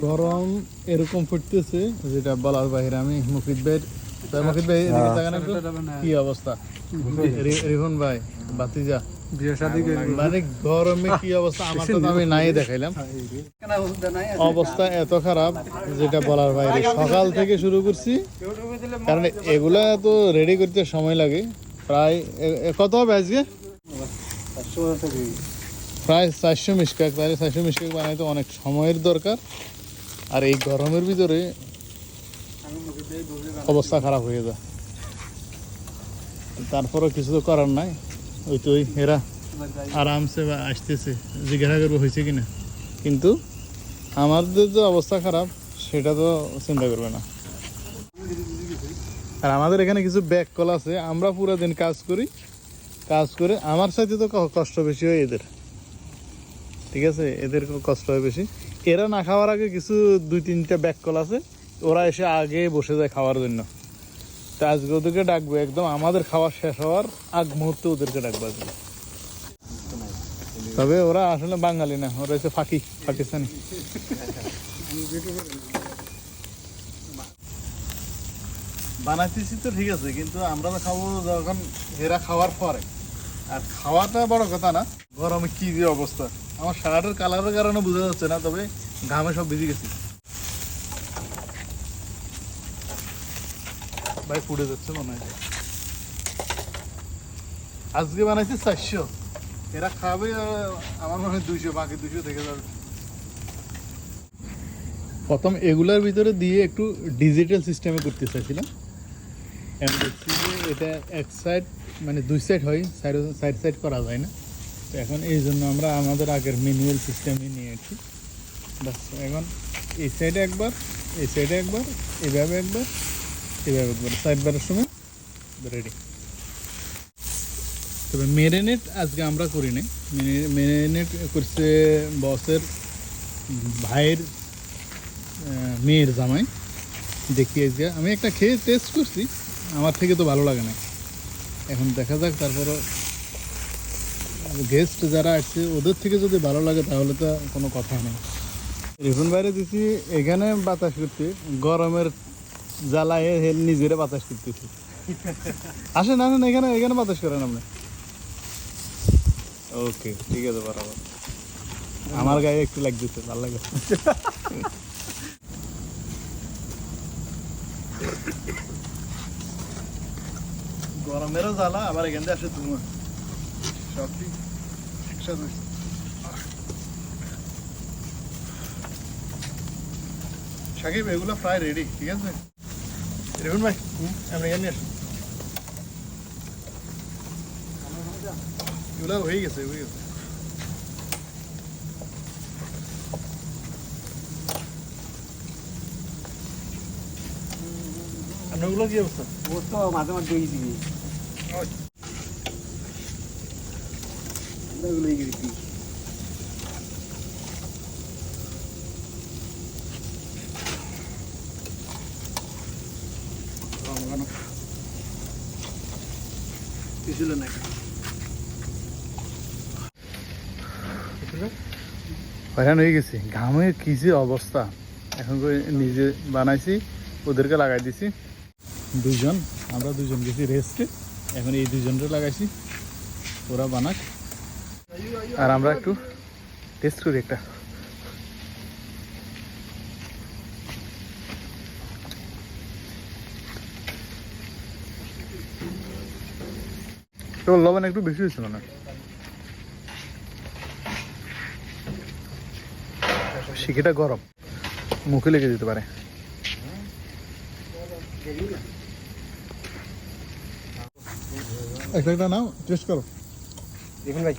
গরম এরকম ফুটতেছে যেটা বলার বাইরে আমি মুকিত ভাই তাই মুকিত ভাই এদিকে তাকান একটু। কি অবস্থা? রি- রিফন ভাই বাতিজা মানে গরমে কি অবস্থা? আমার তো আমি নাই দেখাইলাম। অবস্থা এত খারাপ যেটা বলার বাইরে। সকাল থেকে শুরু করছি। কারণ এগুলা তো রেডি করতে সময় লাগে। প্রায় কত হবে আজকে? প্রায় চারশো মিসকাক তাহলে চারশো মিসকাক বানাইতে অনেক সময়ের দরকার। আর এই গরমের ভিতরে অবস্থা খারাপ হয়ে যায়। তারপরও কিছু তো করার নাই। ওই তো এরা আরামসে বা আসতেছে। জিজ্ঞাসা করব হয়েছে কিনা। কিন্তু আমাদের যে অবস্থা খারাপ, সেটা তো চিন্তা করবে না। আর আমাদের এখানে কিছু ব্যাক কল আছে। আমরা পুরো দিন কাজ করি। কাজ করে আমার সাথে তো কষ্ট বেশি হয় এদের। ঠিক আছে? এদের কষ্ট হয় বেশি। এরা না খাওয়ার আগে কিছু দুই, তিনটা ব্যাক কল আছে। ওরা এসে আগে বসে যায় খাওয়ার জন্য। তা আজকে ওদেরকে ডাকবো। একদম আমাদের খাওয়া শেষ হওয়ার আগ মুহূর্তে ওদেরকে ডাকবো আজকে। তবে ওরা আসলে বাঙালি না, ওরা হচ্ছে ফাঁকি, পাকিস্তানি। বানাইতেছি তো ঠিক আছে, কিন্তু আমরা তো খাব যখন এরা খাওয়ার পরে। আর খাওয়াটা বড় কথা না, গরমে কি যে অবস্থা। আমার শার্টের কালারের কারণে বোঝা যাচ্ছে না, তবে ঘামে সব ভিজে গেছি। ভাই, ফুটে যাচ্ছে মনে হয়। আজকে বানাইছি চারশো। এরা খাবে আমার মনে হয় দুইশো, বাকি দুইশো থেকে যাবে। প্রথম এগুলার ভিতরে দিয়ে একটু ডিজিটাল সিস্টেমে করতে চাইছিলাম। এটা এক সাইড মানে দুই সাইড হয় সাইড সাইড সাইড করা যায় না। তো এখন এই জন্য আমরা আমাদের আগের ম্যানুয়াল সিস্টেমে নিয়েছি বাস, এখন এই সাইডে একবার, এই সাইডে একবার, এভাবে একবার এভাবে একবার সাইড বারের সময় রেডি তবে মেরিনেট আজকে আমরা করি নাই। মেরিনেট করছে বসের ভাইয়ের মেয়ের জামাই। দেখি আজকে। আমি একটা খেয়ে টেস্ট করছি, আমার থেকে তো ভালো লাগে না এখন দেখা যাক, তারপরও গেস্ট যারা আসছে ওদের থেকে যদি ভালো লাগে, তাহলে তো কোনো কথা নেই। রিফুন বাইরে দিছি, এখানে বাতাস করতে গরমের জ্বালায় হে নিজেরে বাতাস করতেছি। আসেন আসেন এখানে এখানে বাতাস করেন আপনি। ওকে ঠিক আছে, বরাবর। আমার গায়ে একটু লাগতেছে, ভালো লাগে। গরমেরও জ্বালা, আবার এখান থেকে আসে ধুমা একসাথে হয়েছে। সাকিব এগুলো প্রায় রেডি ঠিক আছে? রেগুন ভাই আপনি এখানে আসুন এগুলো হয়ে গেছে হয়ে গেছে। আপনার ওগুলো কি অবস্থা? ওর তো মাঝে মাঝে দিয়ে এগুলো এই কিছু হয়রান হয়ে গেছি। ঘামের কি যে অবস্থা। এখন করে নিজে বানাইছি, ওদেরকে লাগাই দিছি। দুইজন, আমরা দুজন গেছি রেস্টে এখন এই দুজনকে লাগাইছি। ওরা বানাক। আর আমরা একটু টেস্ট করি একটা। তো লবণ একটু বেশি হয়েছিল না? শিখিটা গরম। মুখে লেগে যেতে পারে। একটা একটা নাও টেস্ট করো। দেখুন ভাই।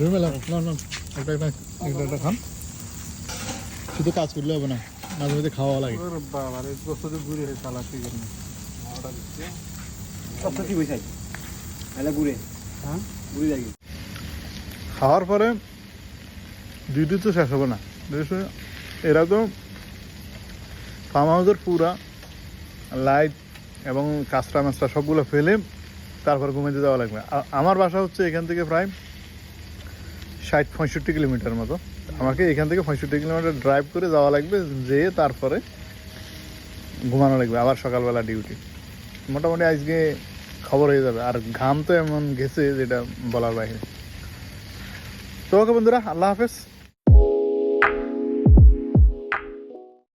রুমে না না একটা খান। শুধু কাজ করলে হবে না মাঝে মাঝে খাওয়া লাগে। বাবা রে বস্তু ঘুরে চালা কি করবে সব কি বইছাই এলা ঘুরে। হ্যাঁ? ঘুরে যাই। খাওয়ার পরে ডিউটি তো শেষ হবে না। করে এরা তো ফার্ম হাউসের পুরা লাইট এবং কাঁচরা মাছরা সবগুলো ফেলে তারপর ঘুমাইতে যাওয়া লাগবে। আমার বাসা হচ্ছে এখান থেকে প্রায় ষাট, পঁয়ষট্টি কিলোমিটার মতো। আমাকে এখান থেকে পঁয়ষট্টি কিলোমিটার ড্রাইভ করে যাওয়া লাগবে, যেয়ে তারপরে ঘুমানো লাগবে, আবার সকালবেলা ডিউটি মোটামুটি আজকে খবর হয়ে যাবে। আর ঘাম তো এমন গেছে যেটা বলার বাইরে। তোমাকে বন্ধুরা, আল্লাহ হাফেজ।